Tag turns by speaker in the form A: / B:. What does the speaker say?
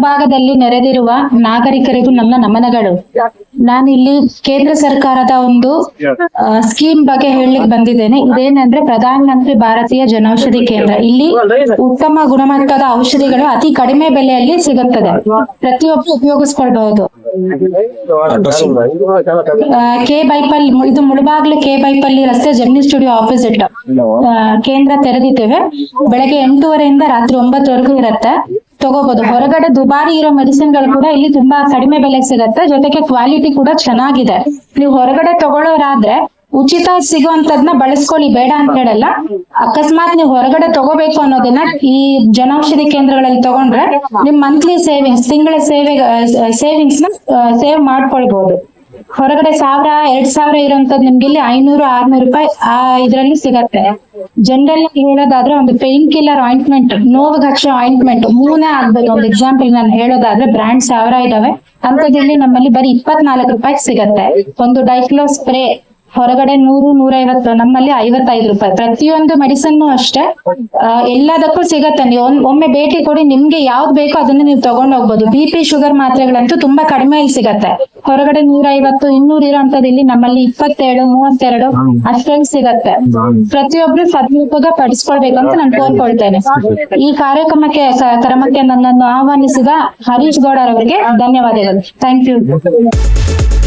A: ಮುಂಭಾಗದಲ್ಲಿ ನೆರೆದಿರುವ ನಾಗರಿಕರಿಗೂ ನನ್ನ ನಮನಗಳು. ನಾನು ಇಲ್ಲಿ ಕೇಂದ್ರ ಸರ್ಕಾರದ ಒಂದು ಸ್ಕೀಮ್ ಬಗ್ಗೆ ಹೇಳಲಿಕ್ಕೆ ಬಂದಿದ್ದೇನೆ. ಇದೇನಂದ್ರೆ ಪ್ರಧಾನ ಮಂತ್ರಿ ಭಾರತೀಯ ಜನೌಷಧಿ ಕೇಂದ್ರ. ಇಲ್ಲಿ ಉತ್ತಮ ಗುಣಮಟ್ಟದ ಔಷಧಿಗಳು ಅತಿ ಕಡಿಮೆ ಬೆಲೆಯಲ್ಲಿ ಸಿಗುತ್ತದೆ. ಪ್ರತಿಯೊಬ್ಬರು ಉಪಯೋಗಿಸ್ಕೊಳ್ಬಹುದು. ಕೆ ಬೈಪಲ್ ಇದು ಮುಳಬಾಗ್ಲು ಕೆ ಬೈಪಲ್ಲಿ ರಸ್ತೆ ಜರ್ನಿ ಸ್ಟುಡಿಯೋ ಆಪೋಸಿಟ್. ಕೇಂದ್ರ ತೆರೆದಿದ್ದೇವೆ. ಬೆಳಗ್ಗೆ ಎಂಟೂವರೆಯಿಂದ ರಾತ್ರಿ ಒಂಬತ್ತುವರೆಗೂ ಇರುತ್ತೆ. ತಗೋಬಹುದು ಹೊರಗಡೆ ದುಬಾರಿ ಇರೋ ಮೆಡಿಸಿನ್ಗಳು ಕೂಡ ಇಲ್ಲಿ ತುಂಬಾ ಕಡಿಮೆ ಬೆಲೆಗೆ ಸಿಗತ್ತೆ. ಜೊತೆಗೆ ಕ್ವಾಲಿಟಿ ಕೂಡ ಚೆನ್ನಾಗಿದೆ. ನೀವು ಹೊರಗಡೆ ತಗೊಳ್ಳೋರಾದ್ರೆ ಉಚಿತ ಸಿಗುವಂತದ್ನ ಬಳಸ್ಕೊಳ್ಳಿ, ಬೇಡ ಅಂತ ಹೇಳಲ್ಲ. ಅಕಸ್ಮಾತ್ ನೀವು ಹೊರಗಡೆ ತಗೋಬೇಕು ಅನ್ನೋದನ್ನ ಈ ಜನೌಷಧಿ ಕೇಂದ್ರಗಳಲ್ಲಿ ತಗೊಂಡ್ರೆ ನಿಮ್ ಮಂತ್ಲಿ ಸೇವಿಂಗ್ಸ್ ತಿಂಗಳ ಸೇವೆ ಸೇವಿಂಗ್ಸ್ನ ಸೇವ್ ಮಾಡ್ಕೊಳ್ಬಹುದು ಹೊರಗಡೆ ಸಾವಿರ, ಎರಡ್ ಸಾವಿರ ಇರೋಂಥದ್ದು ನಿಮ್ಗೆ ಇಲ್ಲಿ ಐನೂರು, ಆರ್ನೂರು ರೂಪಾಯಿ ಆ ಇದ್ರಲ್ಲಿ ಸಿಗತ್ತೆ. ಜನರಲ್ ಹೇಳೋದಾದ್ರೆ ಒಂದು ಪೇನ್ ಕಿಲ್ಲರ್ ಆಯಿಂಟ್ಮೆಂಟ್ ನೋವಿಗೆ ಹಚ್ಚೋ ಆಯಿಂಟ್ಮೆಂಟ್ ಮೂನೇ ಆಗ್ಬೇಕು. ಒಂದು ಎಕ್ಸಾಂಪಲ್ ನಾನು ಹೇಳೋದಾದ್ರೆ ಬ್ರ್ಯಾಂಡ್ ಸಾವಿರ ಇದಾವೆ. ಅಂತದಲ್ಲಿ ನಮ್ಮಲ್ಲಿ ಬರೀ ಇಪ್ಪತ್ನಾಲ್ಕು ರೂಪಾಯಿ ಸಿಗತ್ತೆ. ಒಂದು ಡೈಕ್ಲೋ ಸ್ಪ್ರೇ ಹೊರಗಡೆ ನೂರು, ನೂರೈವತ್ತು, ನಮ್ಮಲ್ಲಿ ಐವತ್ತೈದು ರೂಪಾಯಿ. ಪ್ರತಿಯೊಂದು ಮೆಡಿಸನ್ ಅಷ್ಟೇ. ಎಲ್ಲದಕ್ಕೂ ಸಿಗತ್ತೆ. ನೀವು ಒಮ್- ಒಮ್ಮೆ ಭೇಟಿ ಕೊಡಿ, ನಿಮ್ಗೆ ಯಾವ್ದು ಬೇಕೋ ಅದನ್ನ ನೀವು ತಗೊಂಡ್ ಹೋಗ್ಬೋದು. ಬಿ ಪಿ ಶುಗರ್ ಮಾತ್ರೆಗಳಂತೂ ತುಂಬಾ ಕಡಿಮೆ ಸಿಗತ್ತೆ. ಹೊರಗಡೆ ನೂರೈವತ್ತು, ಇನ್ನೂರು ಇರೋ ಇಲ್ಲಿ ನಮ್ಮಲ್ಲಿ ಇಪ್ಪತ್ತೆರಡು ಮೂವತ್ತೆರಡು ಅಷ್ಟರಲ್ಲಿ ಸಿಗತ್ತೆ. ಪ್ರತಿಯೊಬ್ರು ಸದುಪಯೋಗ ಪಡಿಸ್ಕೊಳ್ಬೇಕಂತ ನಾನು ಕೋರ್ಕೊಳ್ತೇನೆ. ಈ ಕಾರ್ಯಕ್ರಮಕ್ಕೆ ಕ್ರಮಕ್ಕೆ ನನ್ನನ್ನು ಆಹ್ವಾನಿಸಿದ ಹರೀಶ್ ಗೌಡರ್ ಅವರಿಗೆ ಧನ್ಯವಾದಗಳು. Thank you